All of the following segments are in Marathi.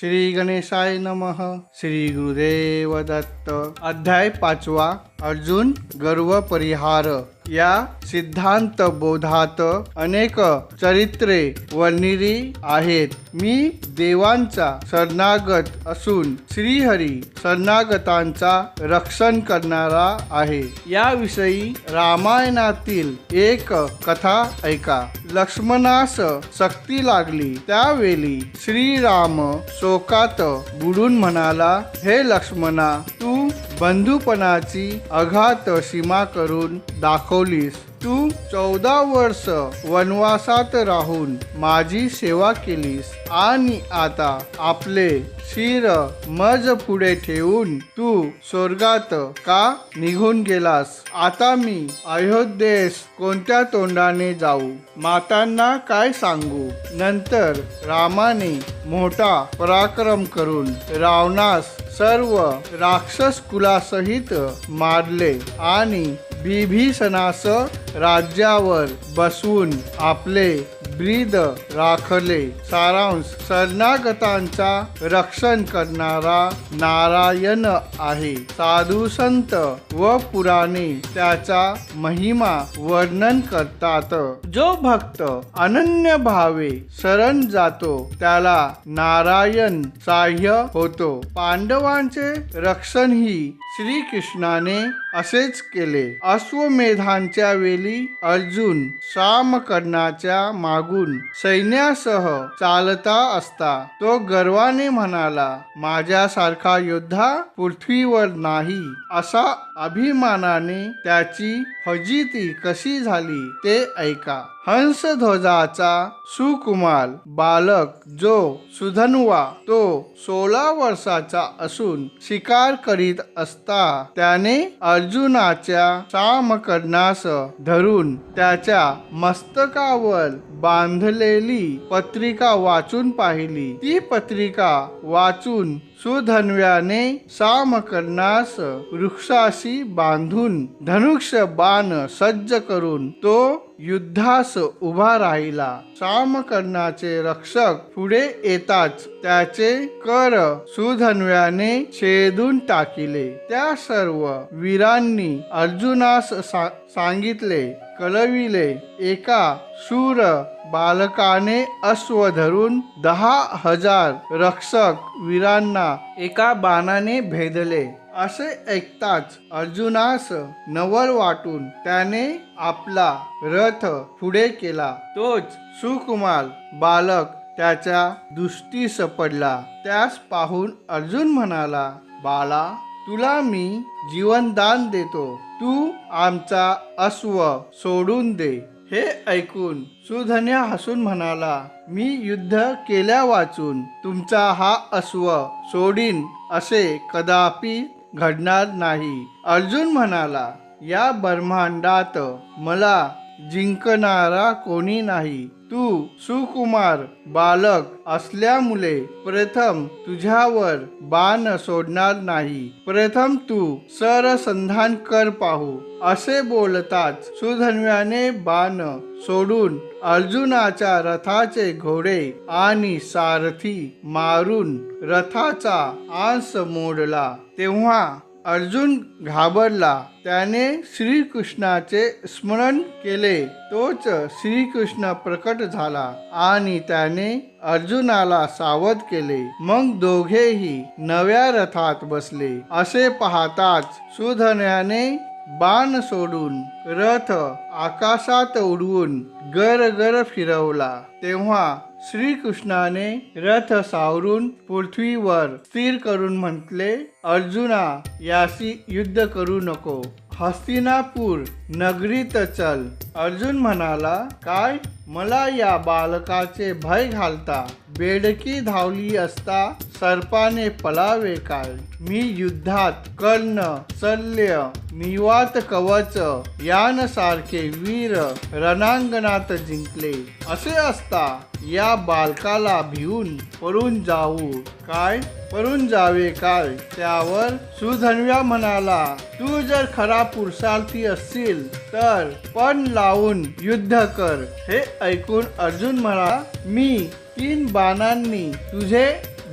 श्री गणेशाय नमः. श्री गुरुदेव दत्त. अध्याय पाचवा. अर्जुन गर्व परिहार. या सिद्धांत बोधात अनेक चरित्रे वर्णिली आहेत. मी देवांचा शरणागत असून श्रीहरी शरणागतांचा रक्षण करणारा आहे. याविषयी रामायणातील एक कथा ऐका. लक्ष्मणास शक्ती लागली. त्यावेळी श्रीराम शोकात बुडून म्हणाला हे लक्ष्मणा तू बंधुपणाची अघात सीमा करून दाखवलीस. तू चौदा वर्ष वनवासात राहून माझी सेवा केलीस आणि आता आपले शिर मज पुढे ठेवून तू स्वर्गात का निघून गेलास? आता मी अयोध्येस कोणत्या तोंडाने जाऊ? मातांना काय सांगू? नंतर रामाने मोठा पराक्रम करून रावणास सर्व राक्षस कुलासहित मारले आणि बिभीषणास राज्यावर बसवून आपले ब्रीद राखले सारांश शरणागतांचा रक्षण करणारा नारायण आहे. साधू संत व पुराणे त्याचा महिमा वर्णन करतात. जो भक्त अनन्य भावे शरण जातो त्याला नारायण साह्य होतो. पांडवांचे रक्षण ही श्रीकृष्णाने असेच केले. अश्वमेधांच्या वेळी अर्जुन सामकर्णाच्या मागून सैन्यासह चालता असता. तो गर्वाने म्हणाला माझ्यासारखा योद्धा पृथ्वीवर नाही. असा अभिमानाने त्याची फजिती कशी झाली ते ऐका. हंसध्वजाचा सुकुमार बालक जो सुधनवा तो सोळा वर्षाचा असून शिकार करीत असता त्याने अर्जुनाच्या सामकर्णास धरून त्याच्या मस्तकावर बांधलेली पत्रिका वाचून पाहिली. ती पत्रिका वाचून सुधन्व्याने सामकर्णास वृक्षाशी बांधून धनुष बाण सज्ज करून तो युद्धास उभा राहिला. सामकर्णाचे रक्षक पुढे येताच त्याचे कर सुधन्व्याने छेदून टाकिले. त्या सर्व वीरांनी अर्जुनास सा- सांगितले कळविले एका शूर बालकाने अश्व धरून दहा हजार रक्षक वीरांना एका बाणाने भेदले. असे ऐकताच अर्जुनास नवल वाटून त्याने आपला रथ पुढे केला. तोच सुकुमार बालक त्याच्या दृष्टीस पडला. त्यास पाहून अर्जुन म्हणाला बाला तुला मी जीवनदान देतो. तू आमचा अश्व सोडून दे. हे ऐकून सुधन्या हसून म्हणाला मी युद्ध केल्या वाचून तुमचा हा अश्व सोडीन असे कदापि घडणार नाही. अर्जुन म्हणाला या ब्रह्मांडात मला जिंकणारा कोणी नाही. तू सुकुमार बालक असल्यामुळे प्रथम तुझ्यावर बाण सोडणार नाही. प्रथम तू सरसंधान कर पाहू. असे बोलताच सुधन्व्याने बाण सोडून अर्जुनाच्या रथाचे घोडे आणि सारथी मारून रथाचा आंस मोडला. तेव्हा अर्जुन घाबरला. त्याने श्रीकृष्णाचे स्मरण केले. तोच श्रीकृष्ण प्रकट झाला आणि त्याने अर्जुनाला सावध केले. मग दोघेही नव्या रथात बसले. असे पाहताच सुधन्याने बाण सोडून रथ आकाशात उडवून गर गर फिरवला. तेव्हा श्रीकृष्णाने रथ सावरून पृथ्वीवर स्थिर करून म्हटले अर्जुना याशी युद्ध करू नको. हस्तिनापूर नगरीत चल. अर्जुन म्हणाला काय? मला या बालकाचे भय घालता. बेडकी धावली असता सर्पाने पलावे काय मी युद्धात कर्ण सल्य निवात कवच यानसारखे वीर रणांगणात जिंकले. असे असता या बालकाला भिवून पळून जाऊ काय? पळून जावे काय त्यावर सुधन्व्या म्हणाला तू जर खरा पुरुषार्थी असशील तर पण लावून युद्ध कर. हे ऐकून अर्जुन म्हणा मी तीन बाणांनी तुझे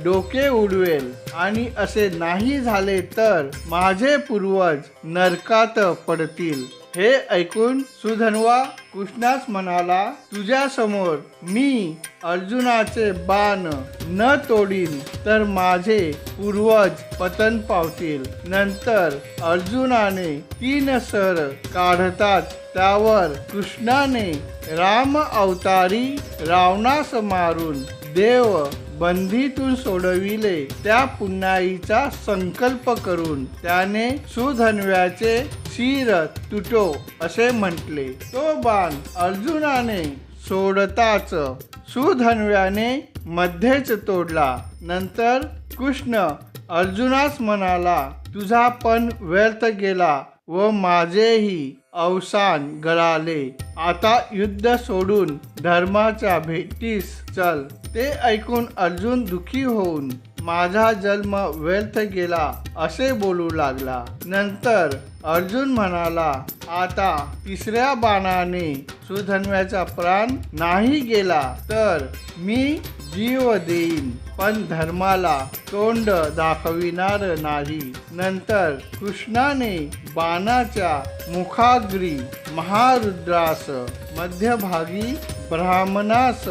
डोके उडवेल. आणि असे नाही झाले तर माझे पूर्वज नरकात पडतील. हे ऐकून सुधन्वा कृष्णास म्हणाला तुझ्या समोर मी अर्जुनाचे बाण न तोडीन तर माझे पूर्वज पतन पावतील. नंतर अर्जुनाने तीन सर काढताच त्यावर कृष्णाने राम अवतारी रावणास मारून देव बंदीतून सोडविले. त्या पुन्हाईचा संकल्प करून त्याने सुधन्व्याचे शिर तुटो असे म्हटले. तो बाण अर्जुनाने सोडताच सुधन्व्याने मध्येच तोडला. नंतर कृष्ण अर्जुनास म्हणाला तुझा पण व्यर्थ गेला व माझेही अवसान गळाले. आता युद्ध सोडून धर्माच्या भेटीस चल. ते ऐकून अर्जुन दुखी होऊन माझा जन्म व्यर्थ गेला असे बोलू लागला. नंतर अर्जुन म्हणाला आता तिसऱ्या बाणाने सुधन्व्याचा प्राण नाही गेला तर मी जीव देईन. पण धर्माला तोंड दाखविणार नाही. नंतर कृष्णाने बाणाच्या मुखाग्री महारुद्रास मध्यभागी ब्राह्मणास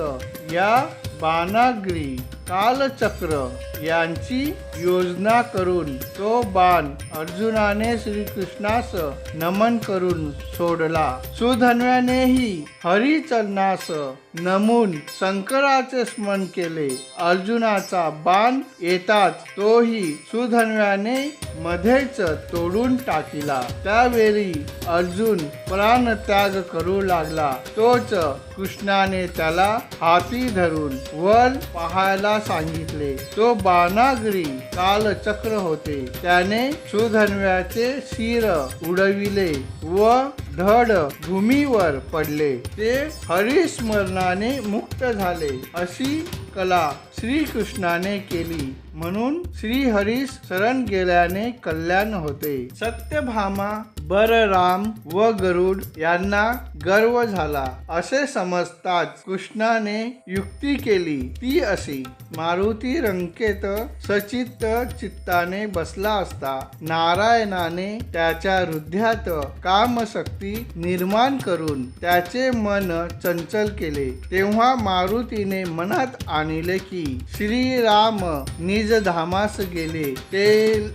या बाणाग्री कालचक्र यांची योजना करून तो बाण अर्जुनाने श्रीकृष्णास नमन करून सोडला. सुधन्व्यानेही हरिचरणास नमून शंकराचे स्मरण केले. अर्जुनाचा बाण येताच तोही सुधन्व्याने मध्येच तोडून टाकिला. त्यावेळी अर्जुन प्राणत्याग करू लागला. तोच कृष्णाने त्याला हाती धरून वर पाहायला सांगितले. तो बाणागरी कालचक्र होते. त्याने सुधन्व्याचे शिर उडविले व धड भूमीवर पडले. ते हरिस्मरणाने मुक्त झाले. अशी कला श्रीकृष्णाने केली. म्हणून श्रीहरीस शरण गेल्याने कल्याण होते. सत्यभामा बरराम व गरुड यांना गर्व झाला. असे समजताच कृष्णाने युक्ती केली. ती अशी मारुती रंकेत सचित चित्ताने बसला असता नारायणाने त्याच्या हृदयात कामशक्ती निर्माण करून त्याचे मन चंचल केले. तेव्हा मारुतीने मनात आणले की श्रीराम निज धामास गेले. ते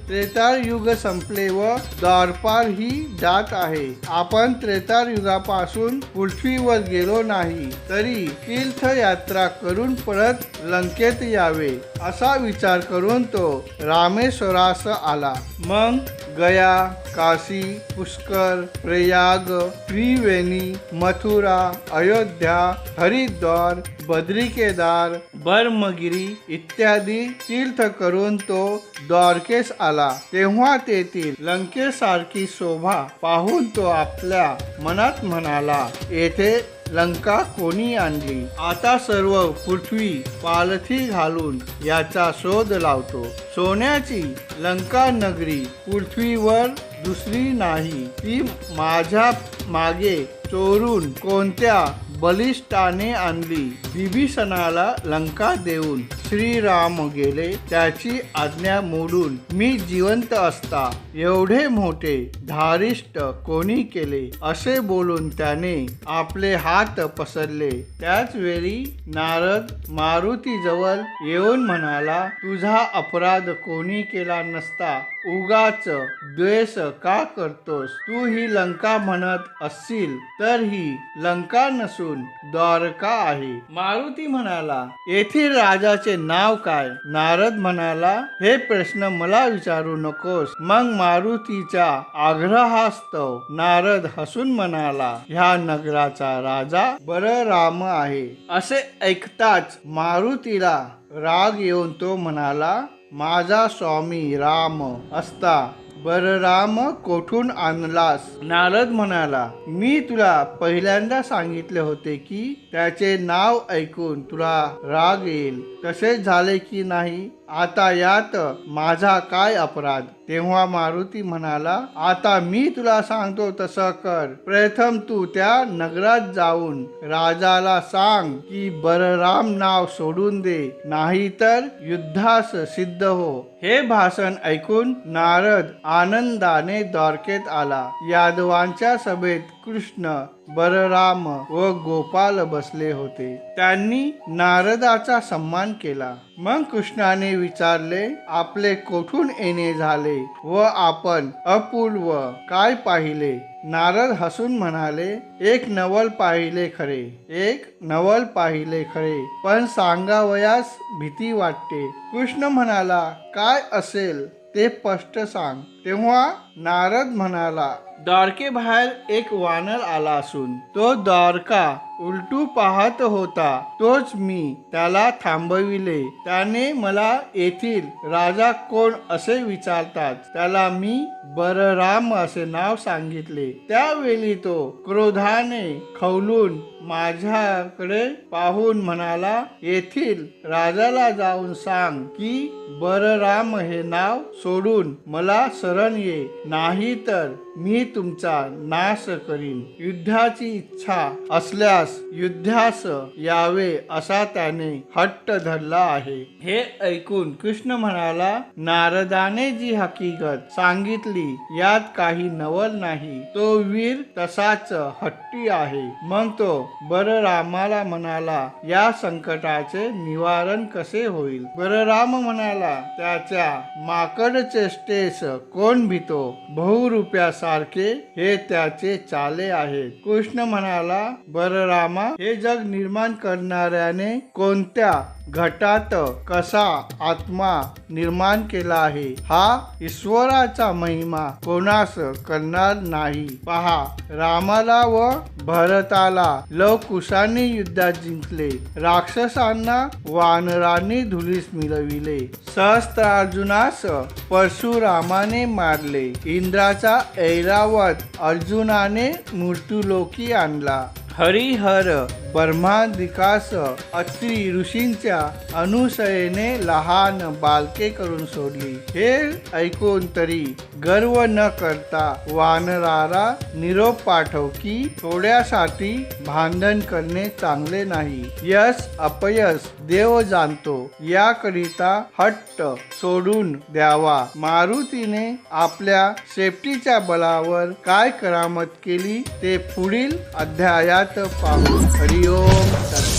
त्रेतार युग संपले व द्वारपार ही जात आहे. आपण त्रेतार युगापासून पृथ्वीवर गेलो नाही तरी तीर्थयात्रा करून परत लंकेत यावे असा विचार करून तो रामेश्वरास आला. मग गया काशी पुष्कर प्रयाग त्रिवेणी मथुरा अयोध्या हरिद्वार बद्रिकेदार बर्मगिरी इत्यादी तीर्थ करून तो द्वारकेस आला. तेव्हा तेथील लंकेसारखी शोभा पाहून तो आपल्या मनात म्हणाला येथे लंका कोणी आणली? आता सर्व पृथ्वी पालथी घालून याचा शोध लावतो. सोन्याची लंका नगरी पृथ्वीवर दुसरी नाही. ती माझ्या मागे चोरून कोणत्या बलिष्ठाने आणली. बिभीषणाला लंका देऊन श्रीराम गेले. त्याची आज्ञा मोडून मी जिवंत असता. एवढे मोठे धारिष्ट कोणी केले? असे बोलून त्याने आपले हात पसरले. त्याच वेळी नारद मारुतीजवळ येऊन म्हणाला तुझा अपराध कोणी केला नसता. उगाच द्वेष का करतोस? तू ही लंका म्हणत असशील तर ही लंका नसून द्वारका आहे. मारुती म्हणाला येथील राजाचे नाव काय? नारद म्हणाला हे प्रश्न मला विचारू नकोस. मग मारुतीच्या आग्रहास्तव नारद हसून म्हणाला ह्या नगराचा राजा बलराम आहे. असे ऐकताच मारुतीला राग येऊन तो म्हणाला माझा स्वामी राम असता. बरराम कोठून आणलास? नारद म्हणाला मी तुला पहिल्यांदा सांगितले होते की त्याचे नाव ऐकून तुला राग येईल. तसेच झाले की नाही? आता यात माझा काय अपराध? तेव्हा मारुती म्हणाला आता मी तुला सांगतो तसं कर. प्रथम तू त्या नगरात जाऊन राजाला सांग की बलराम नाव सोडून दे नाहीतर युद्धास सिद्ध हो. हे भाषण ऐकून नारद आनंदाने द्वारकेत आला. यादवांच्या सभेत कृष्ण बलराम व गोपाल बसले होते. त्यांनी नारदाचा सन्मान केला. मग कृष्णाने विचारले आपले कोठून येणे झाले व आपण अपूर्व काय पाहिले? नारद हसून म्हणाले एक नवल पाहिले खरे एक नवल पाहिले खरे पण सांगावयास भीती वाटते. कृष्ण म्हणाला काय असेल ते स्पष्ट सांग. तेव्हा नारद म्हणाला द्वारके बाहेर एक वानर आला असून तो द्वारका उलटू पाहत होता. तोच मी त्याला थांबविले. त्याने मला येथील राजा कोण असे विचारतात त्याला मी बरराम असे नाव सांगितले. त्यावेळी तो क्रोधाने खवलून माझ्याकडे पाहून म्हणाला येथील राजाला जाऊन सांग की बरराम हे नाव सोडून मला शरण ये. नाही तर मी तुमचा नाश करीन. युद्धाची इच्छा असल्यास युद्धास यावे असा त्याने हट्ट धरला आहे. हे ऐकून कृष्ण म्हणाला नारदाने जी हकीकत सांगितली यात काही नवल नाही. तो वीर तसाच हट्टी आहे. मग तो बररामाला म्हणाला या संकटाचे निवारण कसे होईल? बरराम म्हणाला त्याच्या माकड चेष्टेस कोण भितो? बहुरूप्यासारखे हे त्याचे चाले आहे कृष्ण म्हणाला रामा हे जग निर्माण करणाऱ्याने कोणत्या घटात कसा आत्मा निर्माण केला आहे? हा ईश्वराचा महिमा कोणास करणार नाही? पहा रामाला व भरताला लवकुशाने युद्धात जिंकले. राक्षसांना वानरांनी धुलीस मिळविले. सहस्त्रार्जुनास परशुरामाने मारले. इंद्राचा ऐरावत अर्जुनाने मृत्यूलोकी आणला. हरिहर ब्रह्मादिकास अत्री ऋषींच्या अनुसयेने लहान बालके करून सोडली. हे ऐकून तरी गर्व न करता वानराला निरोप पाठव की थोड्यासाठी भांडण करणे चांगले नाही. यश अपयश देव जाणतो. याकरिता हट्ट सोडून द्यावा. मारुतीने आपल्या सेफ्टीच्या बलावर काय करामत केली ते पुढील अध्यायात पाहू. हरी You.